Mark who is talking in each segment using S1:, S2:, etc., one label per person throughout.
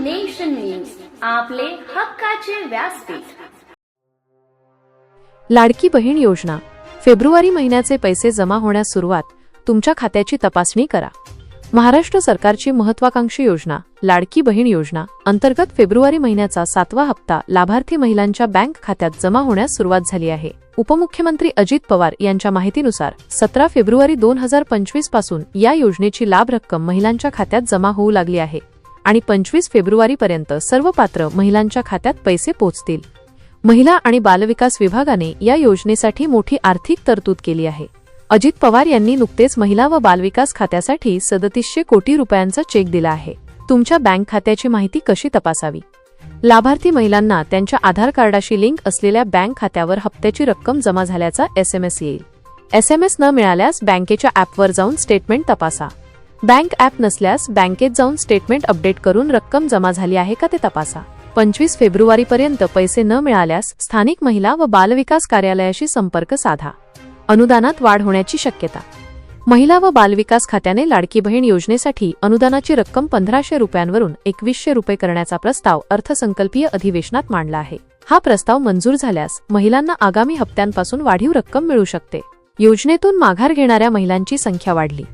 S1: Nation news आपले हक्काचे व्यासपीठ.
S2: लाडकी बहीण योजना. फेब्रुवारी महिन्याचे पैसे जमा होण्यास सुरुवात. तुमच्या खात्याची तपासणी करा. महाराष्ट्र सरकारची महत्वाकांक्षी योजना लाडकी बहीण योजना अंतर्गत फेब्रुवारी महिन्याचा सातवा हप्ता लाभार्थी महिलांच्या बँक खात्यात जमा होण्यास सुरुवात झाली आहे. उपमुख्यमंत्री अजित पवार यांच्या माहितीनुसार सतरा फेब्रुवारी दोन हजार पंचवीसपासून या योजनेची लाभ रक्कम महिलांच्या खात्यात जमा होऊ लागली आहे. आणि पंचवीस फेब्रुवारीपर्यंत सर्व पात्र महिलांच्या खात्यात पैसे पोहोचतील महिला आणि बालविकास विभागाने या योजनेसाठी मोठी आर्थिक तरतूद केली आहे. अजित पवार यांनी नुकतेच महिला व बालविकास खात्यासाठी सदतीसशे कोटी रुपयांचा चेक दिला आहे. तुमच्या बँक खात्याची माहिती कशी तपासावी? लाभार्थी महिलांना त्यांच्या आधार कार्डाशी लिंक असलेल्या बँक खात्यावर हप्त्याची रक्कम जमा झाल्याचा एसएमएस येईल. एसएमएस न मिळाल्यास बँकेच्या ॲपवर जाऊन स्टेटमेंट तपासा. बँक ॲप नसल्यास बँकेत जाऊन स्टेटमेंट अपडेट करून रक्कम जमा झाली आहे का ते तपासा. पंचवीस फेब्रुवारीपर्यंत पैसे न मिळाल्यास स्थानिक महिला व बालविकास कार्यालयाशी संपर्क साधा. अनुदानात वाढ होण्याची शक्यता. महिला व बालविकास खात्याने लाडकी बहीण योजनेसाठी अनुदानाची रक्कम पंधराशे रुपयांवरून एकवीसशे रुपये करण्याचा प्रस्ताव अर्थसंकल्पीय अधिवेशनात मांडला आहे. हा प्रस्ताव मंजूर झाल्यास महिलांना आगामी हप्त्यांपासून वाढीव रक्कम मिळू शकते. योजनेतून माघार घेणाऱ्या महिलांची संख्या वाढली.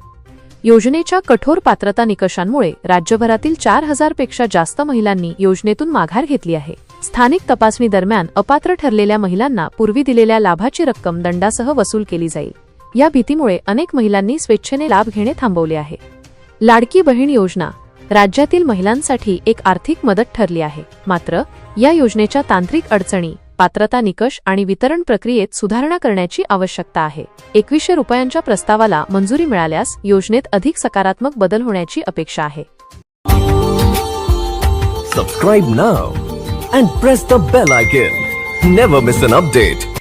S2: योजनेच्या कठोर पात्रता निकषांमुळे राज्यभरातील चार हजारपेक्षा जास्त महिलांनी योजनेतून माघार घेतली आहे. स्थानिक तपासणी दरम्यान अपात्र ठरलेल्या महिलांना पूर्वी दिलेल्या लाभाची रक्कम दंडासह वसूल केली जाईल. या भीतीमुळे अनेक महिलांनी स्वेच्छेने लाभ घेणे थांबवले आहे. लाडकी बहीण योजना राज्यातील महिलांसाठी एक आर्थिक मदत ठरली आहे. मात्र या योजनेच्या तांत्रिक अडचणी पात्रता निकष आणि वितरण प्रक्रियेत सुधारणा करण्याची आवश्यकता आहे. एकवीसशे रुपयांच्या प्रस्तावाला मंजुरी मिळाल्यास योजनेत अधिक सकारात्मक बदल होण्याची अपेक्षा आहे.
S3: Subscribe now and press the bell icon never miss an update